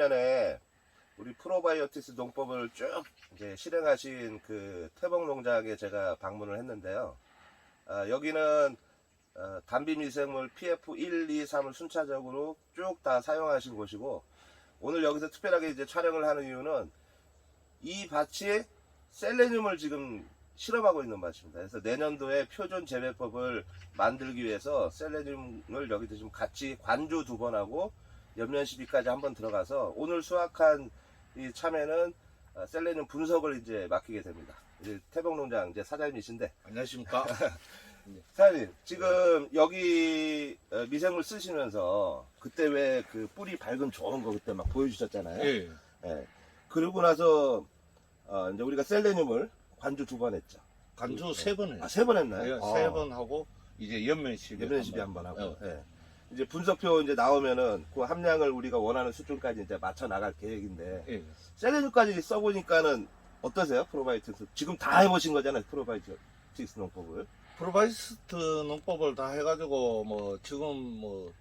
전에 우리 프로바이오티스 농법을 쭉 이제 실행하신 그 태봉 농장에 제가 방문을 했는데요. 아, 여기는 어, 단비 미생물 PF 1, 2, 3을 순차적으로 쭉 다 사용하신 곳이고 오늘 여기서 특별하게 이제 촬영을 하는 이유는 이 밭이 셀레늄을 지금 실험하고 있는 밭입니다. 그래서 내년도에 표준 재배법을 만들기 위해서 셀레늄을 여기도 지금 같이 관조 두번 하고 옆면 시비까지 한번 들어가서 오늘 수확한 이 참외는 어, 셀레늄 분석을 이제 맡기게 됩니다. 이제 태봉농장 이제 사장님이신데 안녕하십니까? 사장님 지금 여기 어, 미생물 쓰시면서 그때 왜 그 뿌리 밝은 좋은 거 그때 막 보여주셨잖아요. 예. 예. 그러고 나서 어, 이제 우리가 셀레늄을 관주 두 번 했죠. 간주 세번 해요. 아, 세 번 했나요? 예, 어. 세번 하고 이제 연면 시비 연면 시비 한번 하고. 어. 예. 이제 분석표 이제 나오면은 그 함량을 우리가 원하는 수준까지 이제 맞춰 나갈 계획인데 예. 셀레늄까지 써보니까는 어떠세요? 프로바이오틱스 지금 다 해보신 거잖아요. 프로바이오틱스 농법을. 프로바이스트 농법을 다 해가지고 뭐 지금 뭐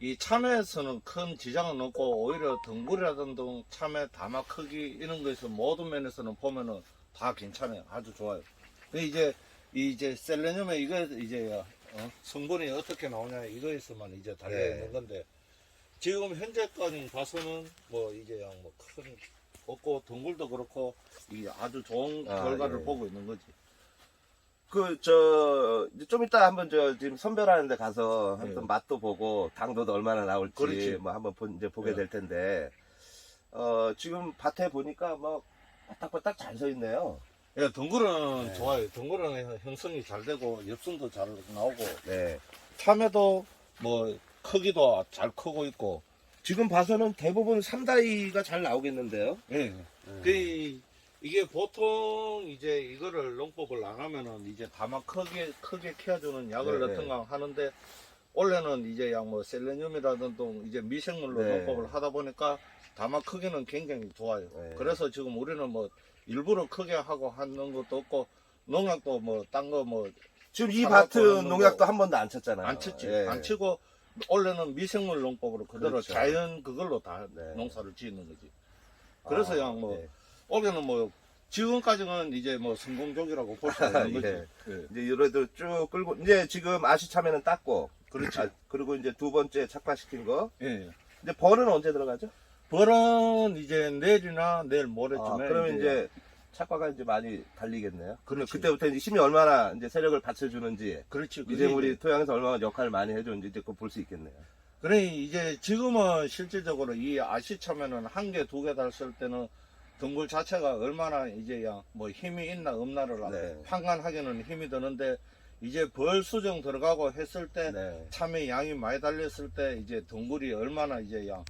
이 참외에서는 큰 지장은 없고 오히려 덩굴이라든지 참외 다마 크기 이런 거에서 모든 면에서는 보면은 다 괜찮아요. 아주 좋아요. 근데 이제 이 이제 셀레늄에 이거 이제 어, 성분이 어떻게 나오냐 이거에서만 이제 달려 네. 있는 건데 지금 현재까지 봐서는 뭐 이제 뭐큰 없고 덩굴도 그렇고 이 아주 좋은 아, 결과를 예. 보고 있는 거지. 그, 저, 좀 이따 한번 저, 지금 선별하는 데 가서 한번 네. 맛도 보고, 당도도 얼마나 나올지, 그렇지. 뭐 한번 본- 이제 보게 네. 될 텐데, 어, 지금 밭에 보니까 뭐, 바닥바닥 잘 서 있네요. 예, 덩굴은 네. 좋아요. 덩굴은 형성이 잘 되고 엽순도 잘 나오고 네. 참외도 뭐 크기도 잘 크고 있고. 지금 봐서는 대부분 3다이가 잘 나오겠는데요? 예. 그 이- 이게 보통 이제 이거를 농법을 안 하면은 이제 다만 크게 크게 키워주는 약을 네, 넣던가 하는데 원래는 이제 약 뭐 셀레늄이라든지 이제 미생물로 네. 농법을 하다 보니까 다만 크기는 굉장히 좋아요. 네. 그래서 지금 우리는 뭐 일부러 크게 하고 하는 것도 없고 농약도 뭐 딴 거뭐안 지금 이 사과도 밭은 없는 농약도 거. 한 번도 안 쳤잖아요. 쳤지. 예. 안 치고 원래는 미생물 농법으로 그대로 그렇죠. 자연 그걸로 다 네. 농사를 짓는 거지. 그래서 아, 그냥 뭐 네. 올해는 뭐 지금까지는 이제 뭐 성공적이라고 볼 수 있는 거지. 예. 예. 이제 이래도 쭉 끌고, 이제 지금 아시참에는 땄고, 그렇지. 아, 그리고 이제 두 번째 착화시킨 거, 예. 이제 벌은 언제 들어가죠? 벌은 이제 내일이나 내일 모레쯤에 아, 그러면 이제 착과가 이제 많이 달리겠네요. 그러면 그렇지. 그때부터 이제 힘이 얼마나 이제 세력을 받쳐주는지 그렇지. 그게 미생물이 토양에서 얼마나 역할을 많이 해주는지 이제 그거 볼수 있겠네요. 그래 이제 지금은 실질적으로 이 아시참에는 한개 두 개 달쓸 때는 덩굴 자체가 얼마나 이제 뭐 힘이 있나 없나를 네. 판단하기는 힘이 드는데 이제 벌 수정 들어가고 했을 때 네. 참외 양이 많이 달렸을 때 이제 덩굴이 얼마나 이제 양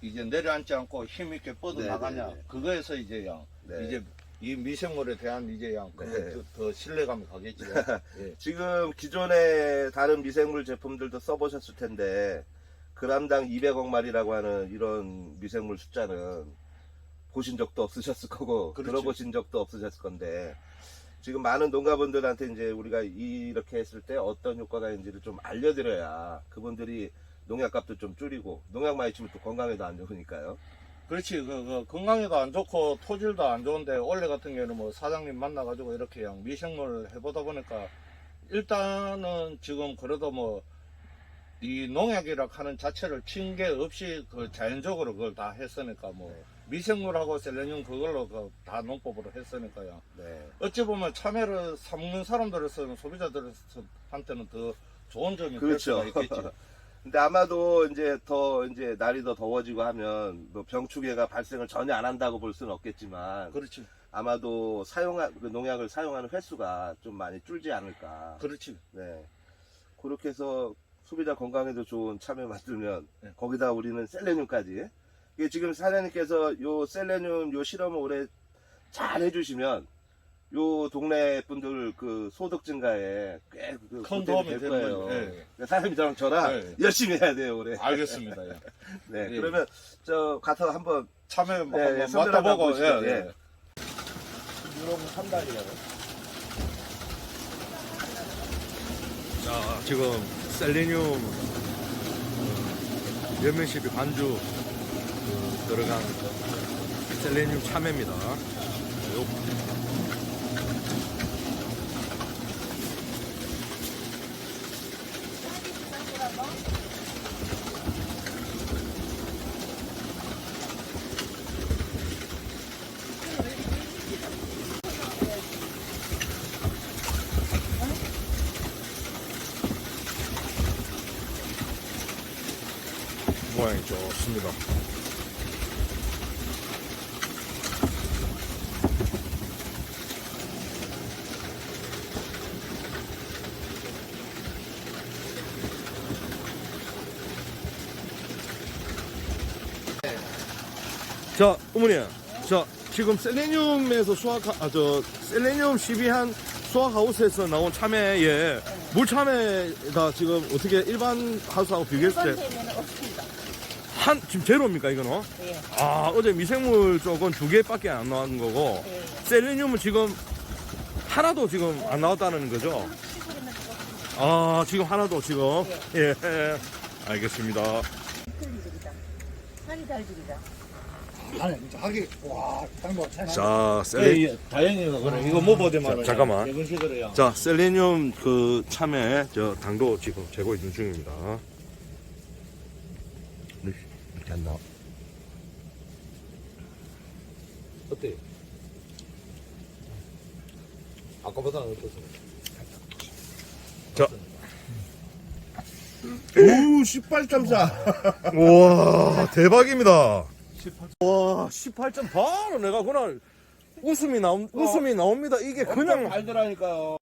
이제 내려앉지 않고 힘 있게 뻗어 네, 나가냐 네, 네. 그거에서 이제 양 네. 이제 이 미생물에 대한 이제 양 그거 네. 더, 더 신뢰감이 가겠지. 예. 지금 기존의 다른 미생물 제품들도 써보셨을 텐데 그람당 200억 마리라고 하는 이런 미생물 숫자는 보신 적도 없으셨을 거고 그렇죠. 들어보신 적도 없으셨을 건데 지금 많은 농가분들한테 이제 우리가 이렇게 했을 때 어떤 효과가 있는지를 좀 알려드려야 그분들이 농약값도 좀 줄이고 농약 많이 치면 또 건강에도 안 좋으니까요. 그렇지. 그, 그 건강에도 안 좋고 토질도 안 좋은데 원래 같은 경우는 뭐 사장님 만나가지고 이렇게 양 미생물 해보다 보니까 일단은 지금 그래도 뭐 이 농약이라 하는 자체를 친 게 없이 그 자연적으로 그걸 다 했으니까 뭐 네. 미생물하고 셀레늄 그걸로 그 다 농법으로 했으니까요. 네. 어찌 보면 참외를 사먹는 사람들에서는 소비자들한테는 더 좋은 점이 될 그렇죠. 수가 있겠지. 근데 아마도 이제 더 이제 날이 더 더워지고 하면 뭐 병충해가 발생을 전혀 안 한다고 볼 수는 없겠지만 그렇지. 아마도 사용한 그 농약을 사용하는 횟수가 좀 많이 줄지 않을까. 그렇지. 네. 그렇게 해서 소비자 건강에도 좋은 참외 만들면 네. 거기다 우리는 셀레늄까지. 이게 지금 사장님께서 요 셀레늄 요 실험을 올해 잘 해주시면 요 동네 분들 그 소득 증가에 꽤그 큰 도움이 되는 거예요. 예. 그러니까 사장님처럼 저랑 네. 열심히 해야 돼요 올해. 알겠습니다. 예. 네. 예. 그러면 저 가서 한번 참외 뭐 네, 한번 예, 선별 한번 맡아보고 보시죠. 예, 예. 예. 유럽 3단이라고. 자, 지금 셀레늄 어, 연면시비 반주 그 들어간 셀레늄 참외입니다. 요 모양이 좋습니다. 자, 어머니. 자, 지금 셀레늄에서 수확, 아, 저, 셀레늄 시비한 수확하우스에서 나온 참외에 물참외가 지금 어떻게 일반 하우스하고 비교했을 때 일반 되면 없습니다. 한, 지금 제로입니까, 이거는? 예, 아, 어제 미생물 쪽은 두 개밖에 안 나온 거고, 예. 셀레늄은 지금 하나도 지금 안 나왔다는 거죠? 시골에는 없습니다. 아, 지금 하나도 지금. 예, 알겠습니다. 틀리적이다. 살이 달지기다. 아니, 하기, 와, 땅도 차이 자, 셀레, 예, 다행이가 그래. 이거 먹어보자마자. 자, 잠깐만. 시들어요. 자, 셀레늄 그 참외 저 당도 지금 재고 있는 중입니다. 네, 이렇게 안 나와. 어때? 아까보다는 어떠세요? 오 18.4. 우와, 대박입니다. 와, 18점 바로 내가 그날 웃음이 나온 웃음이 나옵니다. 이게 그냥 알더라니까요.